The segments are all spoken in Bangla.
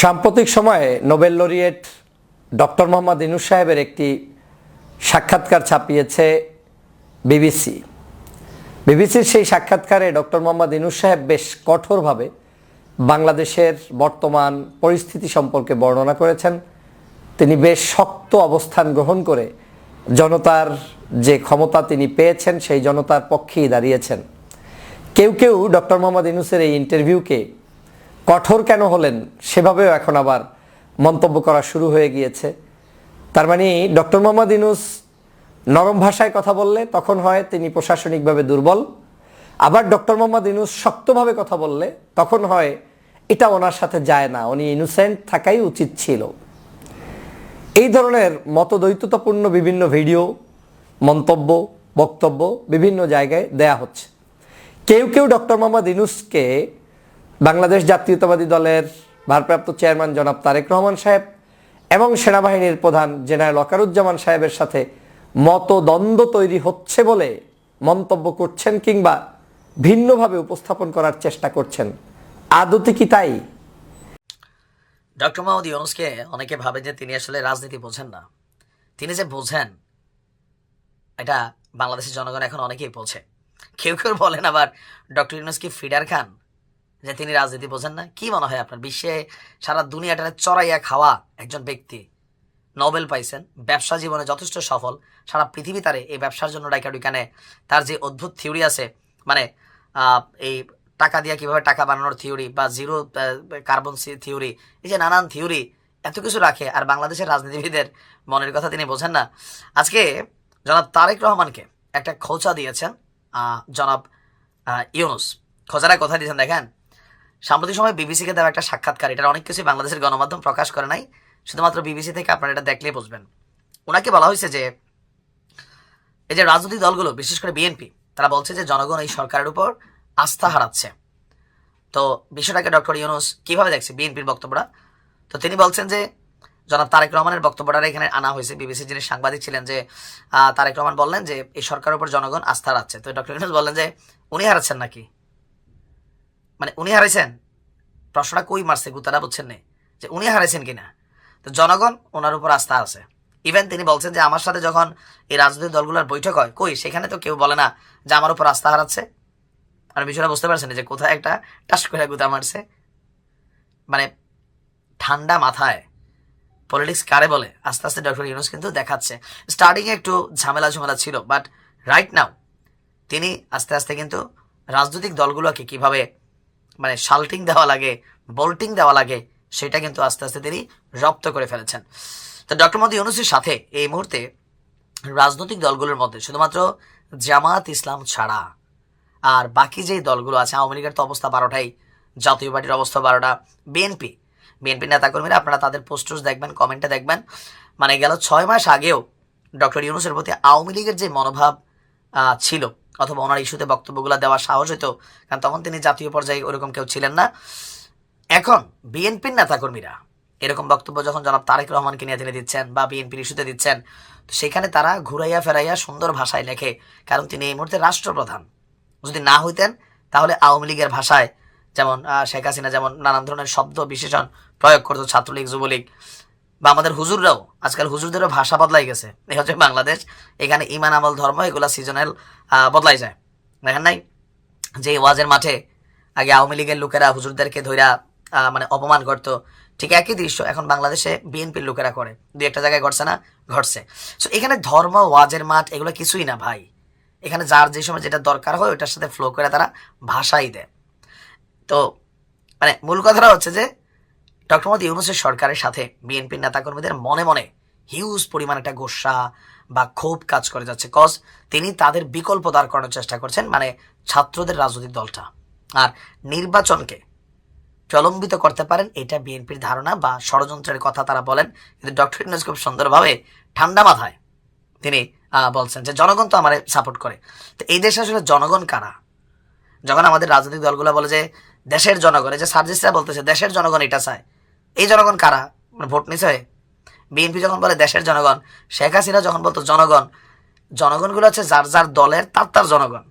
সাম্প্রতিক সময়ে Nobel laureate doctor Mohammad Yunus সাহেবের একটি সাক্ষাৎকার ছাপিয়েছে বিবিসি। বিবিসির সেই সাক্ষাৎকারে ডক্টর মোহাম্মদ ইনুস সাহেব বেশ কঠোরভাবে বাংলাদেশের বর্তমান পরিস্থিতি সম্পর্কে বর্ণনা করেছেন। তিনি বেশ শক্ত অবস্থান গ্রহণ করে জনতার যে ক্ষমতা তিনি পেয়েছেন, সেই জনতার পক্ষেই দাঁড়িয়েছেন। কেউ কেউ ডক্টর মোহাম্মদ ইনুসের এই ইন্টারভিউকে কঠোর কেন হলেন সেভাবেও এখন আবার মন্তব্য করা শুরু হয়ে গিয়েছে। তার মানে ডক্টর মোহাম্মদ ইনুস নরম ভাষায় কথা বললে তখন হয় তিনি প্রশাসনিকভাবে দুর্বল। আবার ডক্টর মোহাম্মদ ইনুস শক্তভাবে কথা বললে তখন হয় এটা ওনার সাথে যায় না, উনি ইনোসেন্ট থাকাই উচিত ছিল। এই ধরনের মতদ্বৈততাপূর্ণ বিভিন্ন ভিডিও, মন্তব্য, বক্তব্য বিভিন্ন জায়গায় দেয়া হচ্ছে। কেউ কেউ ডক্টর মোহাম্মদ ইনুসকে বাংলাদেশ জাতীয়তাবাদী দলের ভারপ্রাপ্ত চেয়ারম্যান জনাব তারেক রহমান সাহেব এবং সেনাবাহিনীর প্রধান জেনারেল ওয়াকারুজ্জামান সাহেবের সাথে মতদ্বন্দ্ব তৈরি হচ্ছে বলে মন্তব্য করছেন কিংবা ভিন্নভাবে উপস্থাপন করার চেষ্টা করছেন। আদতে কি তাই? ডক্টর মোহাম্মদ ইউনুসকে অনেকে ভাবে যে তিনি আসলে রাজনীতি বোঝেন না। তিনি যে বোঝেন, এটা বাংলাদেশের জনগণ এখন অনেকেই বোঝে। কেউ কেউ বলেন আবার ডক্টর ইউনুস কি ফিডার খান? যে তিনি রাজনীতি বোঝেন না? কি মনে হয় আপনার? বিশ্বে সারা দুনিয়াটারে চড়াইয়া খাওয়া একজন ব্যক্তি নোবেল পাইছেন, ব্যবসা জীবনে যথেষ্ট সফল, সারা পৃথিবী তারে এই ব্যবসার জন্য ডাইকা ডুইকানে তার যে অদ্ভুত থিওরি আছে মানে এই টাকা দিয়ে কীভাবে টাকা বানানোর থিওরি বা জিরো কার্বন থিওরি, এই যে নানান থিওরি, এত কিছু রাখে আর বাংলাদেশের রাজনীতিবিদের মনের কথা তিনি বোঝেন না। আজকে জনাব তারেক রহমানকে একটা খোঁচা দিয়েছেন জনাব ইউনুস খোঁচাটা কোথায় দিয়েছেন, দেখেন, সাম্প্রতিক সময় বিবিসিকে দেওয়া একটা সাক্ষাৎকার, এটার অনেক কিছুই বাংলাদেশের গণমাধ্যম প্রকাশ করে নাই, শুধুমাত্র বিবিসি থেকে আপনারা এটা দেখলেই বুঝবেন। ওনাকে বলা হয়েছে যে, এই যে রাজনৈতিক দলগুলো, বিশেষ করে বিএনপি, তারা বলছে যে জনগণ এই সরকারের উপর আস্থা হারাচ্ছে। তো বিষয়টাকে ডক্টর ইউনুস কীভাবে দেখছে বিএনপির বক্তব্যটা? তো তিনি বলছেন যে জনাব তারেক রহমানের বক্তব্যটা এখানে আনা হয়েছে। বিবিসি যিনি সাংবাদিক ছিলেন যে তারেক রহমান বললেন যে, এই সরকারের উপর জনগণ আস্থা হারাচ্ছে তো ডক্টর ইউনুস বললেন যে, উনি হারাচ্ছেন নাকি? মানে উনি হারাইছেন? প্রশ্নটা কই মারছে গুতারা বুঝছেন নে? যে উনি হারাইছেন কিনা? তো জনগণ ওনার উপর আস্থা আছে। ইভেন তিনি বলছেন যে, আমার সাথে যখন এই রাজনৈতিক দলগুলোর বৈঠক হয়, কই? সেখানে তো কেউ বলে না যে, আমার উপর আস্থা হারাচ্ছে। আর বিষয়টা বুঝতে পারছেন যে, কোথায় একটা টাস করে গুতা মারছে। মানে ঠান্ডা মাথায় পলিটিক্স কারে বলে? আস্তে আস্তে ডক্টর ইউনুস কিন্তু দেখাচ্ছে। স্টার্টিংয়ে একটু ঝামেলা ঝামেলা ছিল বাট রাইট নাও তিনি আস্তে আস্তে কিন্তু রাজনৈতিক দলগুলোকে কীভাবে মানে শাল্টিং দেওয়া লাগে বোল্টিং দেওয়া লাগে, সেটা কিন্তু আস্তে আস্তে তিনি রপ্ত করে ফেলেছেন। তো ডক্টর মোদী ইউনুসের সাথে এই মুহূর্তে রাজনৈতিক দলগুলোর মধ্যে শুধুমাত্র জামাত ইসলাম ছাড়া আর বাকি যে দলগুলো আছে, আওয়ামী লীগের তো অবস্থা বারোটাই, জাতীয় পার্টির অবস্থা বারোটা বিএনপি বিএনপি নেতাকর্মীরা আপনারা তাদের পোস্টার্স দেখবেন কমেন্টে দেখবেন। মানে গেল ছয় মাস আগেও ডক্টর ইউনুসের প্রতি আওয়ামী লীগের যে মনোভাব ছিল অথবা ওনার ইস্যুতে বক্তব্যগুলো দেওয়ার সাহস হতো কারণ তখন তিনি জাতীয় পর্যায়ে ওরকম কেউ ছিলেন না। এখন বিএনপির নেতাকর্মীরা এরকম বক্তব্য যখন জনাব তারেক রহমানকে নিয়ে তিনি দিচ্ছেন বা বিএনপির ইস্যুতে দিচ্ছেন, তো সেখানে তারা ঘুরাইয়া ফেরাইয়া সুন্দর ভাষায় লেখে, কারণ তিনি এই মুহূর্তে রাষ্ট্রপ্রধান। যদি না হইতেন, তাহলে আওয়ামী লীগের ভাষায় যেমন শেখ হাসিনা যেমন নানান ধরনের শব্দ বিশেষণ প্রয়োগ করতো ছাত্রলীগ যুবলীগ। বা আমাদের হুজুররাও আজকাল হুজুরদেরও ভাষা বদলাই গেছে। এই হচ্ছে বাংলাদেশ। এখানে ইমান আমল ধর্ম এগুলা সিজনাল বদলাই যায়। দেখেন নাই? যে ওয়াজের মাঠে আগে আওয়ামী লীগের লোকেরা হুজুরদেরকে আহ, মানে অপমান করতো ঠিক একই দৃশ্য এখন বাংলাদেশে বিএনপির লোকেরা করে। দুই একটা জায়গায় ঘটছে না? ঘটছে। সো এখানে ধর্ম ওয়াজের মাঠ এগুলো কিছুই না ভাই। এখানে যার যে সময় যেটা দরকার হয় ওটার সাথে ফ্লো করে তারা ভাষাই দেয়। তো মানে মূল কথাটা হচ্ছে যে, ডক্টর মোদী ইউনুসের সরকারের সাথে বিএনপির নেতাকর্মীদের মনে মনে হিউজ পরিমাণ একটা গোসা বা ক্ষোভ কাজ করে যাচ্ছে কজ তিনি তাদের বিকল্প দাঁড় করানোর চেষ্টা করছেন মানে ছাত্রদের রাজনৈতিক দলটা। আর নির্বাচনকে প্রলম্বিত করতে পারেন, এটা বিএনপির ধারণা বা ষড়যন্ত্রের কথা তারা বলেন, কিন্তু ডক্টর ইউনুস খুব সুন্দরভাবে ঠান্ডা মাথায় তিনি বলছেন যে জনগণ তো আমার সাপোর্ট করে। তো এই দেশে আসলে জনগণ কারা? যখন আমাদের রাজনৈতিক দলগুলো বলে যে দেশের জনগণ, এই যে সার্জিসরা বলতেছে দেশের জনগণ এটা চায়। এই জনগণ কারা? মানে ভোট নিছে? বিএনপি যখন বলে দেশের জনগণ, শেখ হাসিনা যখন বলতো জনগণ, জনগণগুলো হচ্ছে যার যার দলের, তার তার জনগণ।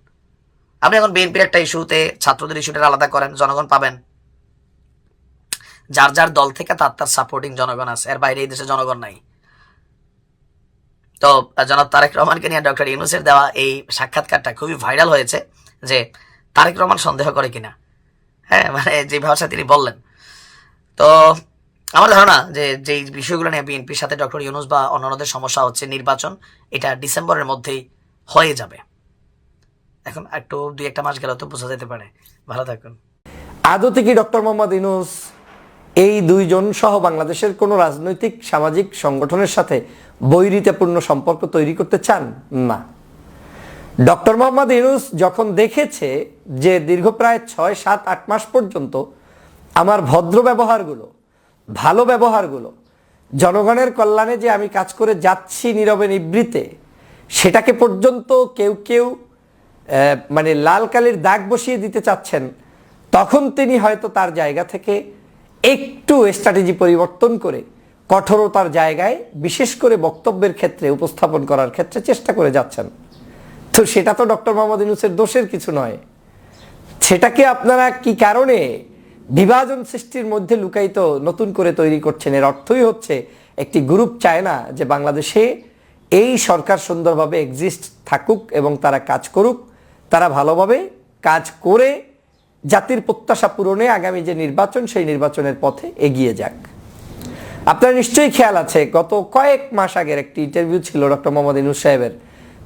আপনি এখন বিএনপির একটা ইস্যুতে ছাত্রদের ইস্যুটা আলাদা করেন, জনগণ পাবেন। যার যার দল থেকে তার তার সাপোর্টিং জনগণ আছে, এর বাইরে এই দেশে জনগণ নাই। তো জনাব তারেক রহমানকে নিয়ে ডক্টর ইউনুসের দেওয়া এই সাক্ষাৎকারটা খুবই ভাইরাল হয়েছে যে তারেক রহমান সন্দেহ করে কিনা। হ্যাঁ মানে যে ভাষা তিনি বললেন। তো আমার ধারণা যে যে বিষয়গুলো নিয়ে বিএনপির সাথে ডক্টর ইউনুস বা অন্যান্যদের সমস্যা হচ্ছে নির্বাচন, এটা ডিসেম্বরের মধ্যেই হয়ে যাবে। এখন একটু দুই একটা মাস গেলে তো বোঝা যেতে পারে। ভালো থাকুন। আদতে কি ডক্টর মোহাম্মদ ইনুস এই দুইজন সহ বাংলাদেশের কোনো রাজনৈতিক, সামাজিক সংগঠনের সাথে বৈরিতাপূর্ণ সম্পর্ক তৈরি করতে চান? না। ডক্টর মোহাম্মদ ইউনুস যখন দেখেছে যে দীর্ঘ প্রায় ছয়, সাত, আট মাস পর্যন্ত আমার ভদ্র ব্যবহারগুলো, ভালো ব্যবহারগুলো, জনগণের কল্যাণে যে আমি কাজ করে যাচ্ছি নীরবে নিবৃতে, সেটাকে পর্যন্ত কেউ কেউ মানে লাল কালির দাগ বসিয়ে দিতে চাচ্ছেন, তখন তিনি হয়তো তার জায়গা থেকে একটু স্ট্র্যাটেজি পরিবর্তন করে কঠোরতার জায়গায়, বিশেষ করে বক্তব্যের ক্ষেত্রে, উপস্থাপন করার ক্ষেত্রে চেষ্টা করে যাচ্ছেন। তো সেটা তো ডক্টর মোহাম্মদ ইউনুসের দোষের কিছু নয়। সেটাকে আপনারা কি কারণে বিভাজন সৃষ্টির মধ্যে লুকায়িত, নতুন করে তৈরি করছেন? এর অর্থই হচ্ছে একটি গ্রুপ চায় না যে বাংলাদেশে এই সরকার সুন্দরভাবে এক্সিস্ট থাকুক এবং তারা কাজ করুক, তারা ভালোভাবে কাজ করে জাতির প্রত্যাশা পূরণে আগামী যে নির্বাচন, সেই নির্বাচনের পথে এগিয়ে যাক। আপনার নিশ্চয়ই খেয়াল আছে, গত কয়েক মাস আগের একটি ইন্টারভিউ ছিল ডক্টর মোহাম্মদ ইনুস সাহেবের।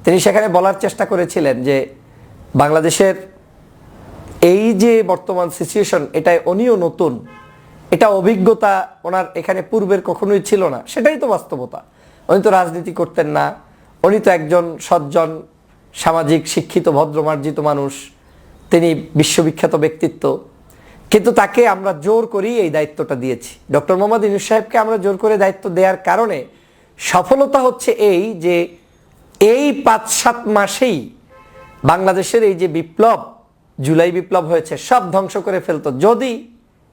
তিনি সেখানে বলার চেষ্টা করেছিলেন যে বাংলাদেশের এই যে বর্তমান সিচুয়েশন এটাই উনিও নতুন, এটা অভিজ্ঞতা ওনার এখানে পূর্বের কখনোই ছিল না, সেটাই তো বাস্তবতা। উনি তো রাজনীতি করতেন না, উনি তো একজন সজ্জন, সামাজিক, শিক্ষিত ভদ্রমার্জিত মানুষ, তিনি বিশ্ববিখ্যাত ব্যক্তিত্ব। কিন্তু তাকে আমরা জোর করেই এই দায়িত্বটা দিয়েছি। ডক্টর মোহাম্মদ ইনুস সাহেবকে আমরা জোর করে দায়িত্ব দেওয়ার কারণে সফলতা হচ্ছে এই যে এই পাঁচ সাত মাসেই বাংলাদেশের এই যে বিপ্লব জুলাই বিপ্লব হয়েছে, সব ধ্বংস করে ফেলতো। যদি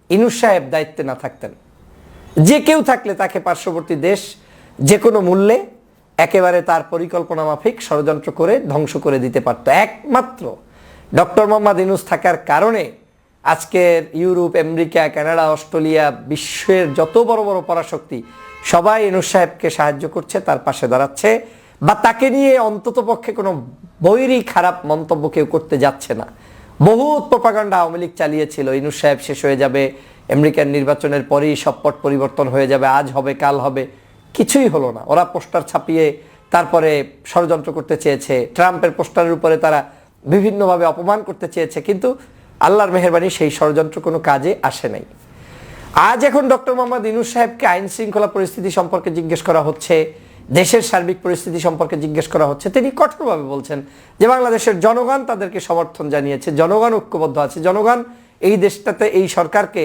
ইনুস সাহেব দায়িত্বে না থাকতেন, যে কেউ থাকলে তাকে পার্শ্ববর্তী দেশ যে কোনো মূল্যে একেবারে তার পরিকল্পনা মাফিক ষড়যন্ত্র করে ধ্বংস করে দিতে পারত। একমাত্র ডক্টর মোহাম্মদ ইনুস থাকার কারণে আজকের ইউরোপ, আমেরিকা, কানাডা, অস্ট্রেলিয়া বিশ্বের যত বড় বড় পরাশক্তি সবাই ইনুস সাহেবকে সাহায্য করছে, তার পাশে দাঁড়াচ্ছে বা তাকে নিয়ে অন্তত পক্ষে কোনো বৈরী খারাপ মন্তব্য কেউ করতে যাচ্ছে না। বহুত প্রপাগান্ডা আওয়ামী লীগ চালিয়েছিল। ইনুস সাহেব শেষ হয়ে যাবে আমেরিকান নির্বাচনের পরেই সব পট পরিবর্তন হয়ে যাবে, আজ হবে, কাল হবে। কিছুই হলো না। ওরা পোস্টার ছাপিয়ে তারপরে ষড়যন্ত্র করতে চেয়েছে। ট্রাম্পের পোস্টারের উপরে তারা বিভিন্নভাবে অপমান করতে চেয়েছে, কিন্তু আল্লাহর মেহরবানি সেই ষড়যন্ত্র কোনো কাজে আসে নাই। আজ এখন ডক্টর মোহাম্মদ ইনুস সাহেবকে আইন শৃঙ্খলা পরিস্থিতি সম্পর্কে জিজ্ঞেস করা হচ্ছে। দেশের সার্বিক পরিস্থিতি সম্পর্কে জিজ্ঞেস করা হচ্ছে। তিনি কঠোরভাবে বলছেন যে বাংলাদেশের জনগণ তাদেরকে সমর্থন জানিয়েছে, জনগণ ঐক্যবদ্ধ আছে। জনগণ এই দেশটাতে, এই সরকারকে